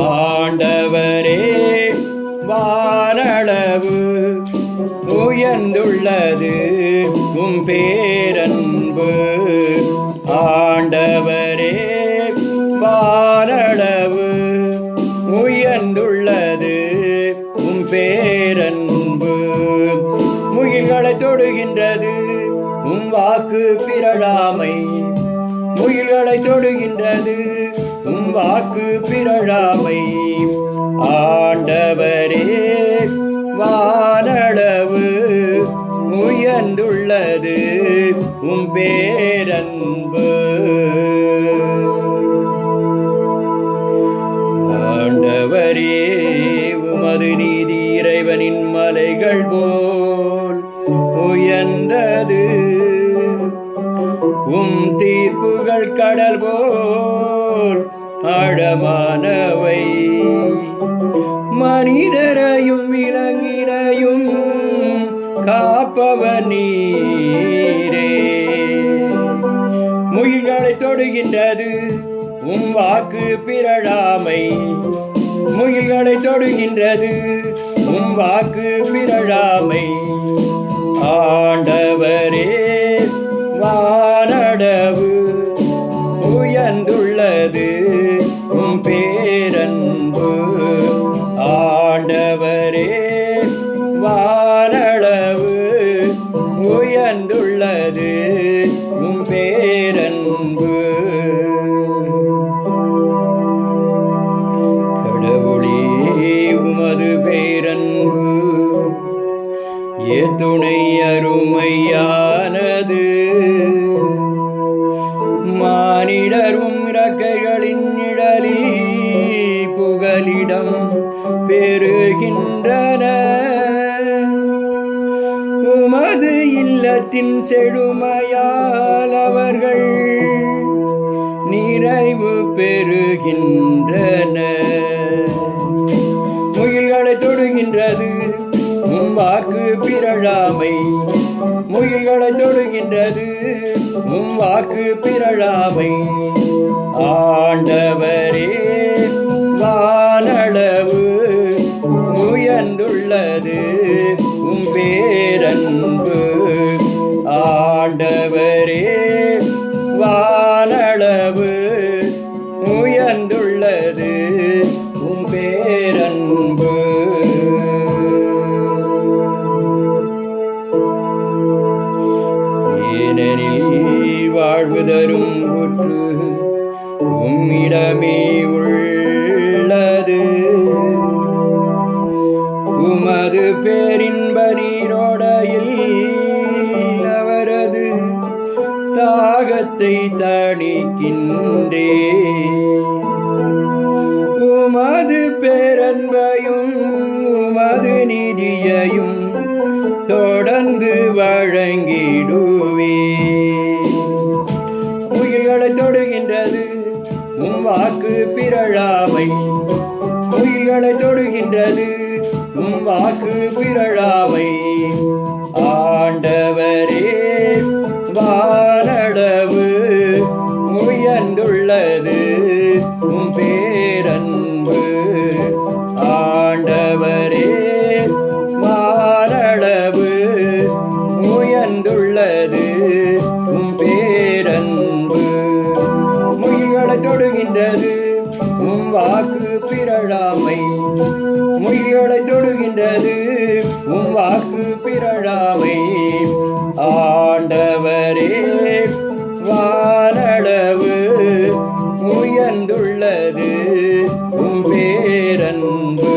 ஆண்டவரே வானளவு உயர்ந்துள்ளது உம் பேரன்பு. ஆண்டவரே வானளவு உயர்ந்துள்ளது உம் பேரன்பு. முயல்களை தொடுகின்றது உன் வாக்கு பிறழாமை. முயல்களை தொடுகின்றது. உன் வாக்கு பிறழாமை. ஆண்டவரே வானளவு உயர்ந்துள்ளது. உம் பேரன்பு. ஆண்டவரே தீர்ப்புகள் கடல் போல் ஆழமானவை. மனிதரையும் விலங்கினையும் காப்பவ நீரே. முயல்களை தொடுகின்றது உம் வாக்கு பிறழாமை. முயல்களை தொடுகின்றது உம் வாக்கு பிறழாமை. பேரன்பு ஆண்டவரே வானளவு உயர்ந்துள்ளது உம் பேரன்பு. கடவுளே உமது பேரன்பு எதுணை அருமையானது. பெறுகின்றன உமது இல்லத்தின் செழுமையால் அவர்கள் நிறைவு பெறுகின்றன முயல்களை தொடுகின்றது உம் வாக்கு பிறழாமை. முயல்களை தொடுகின்றது உம் வாக்கு பிறழாமை. ஆண்டவரே வாழ்வு தரும் ஊற்று உம்மிடமே உள்ளது. உமது பேரின்ப நீரோடையில் அவரது தாகத்தை தணிக்கின்றே. உமது பேரன்பையும் உமது நிதியையும் தொடர்ந்து வழங்கிடுவே. வாக்கு பிறழாமை. உயிர்களை தொடுகின்றது உம் வாக்கு பிறழாமை. ஆண்ட உம் வாக்கு பிறழாமை ஆண்டவரே வானளவு உயர்ந்துள்ளது உம் பேரன்பு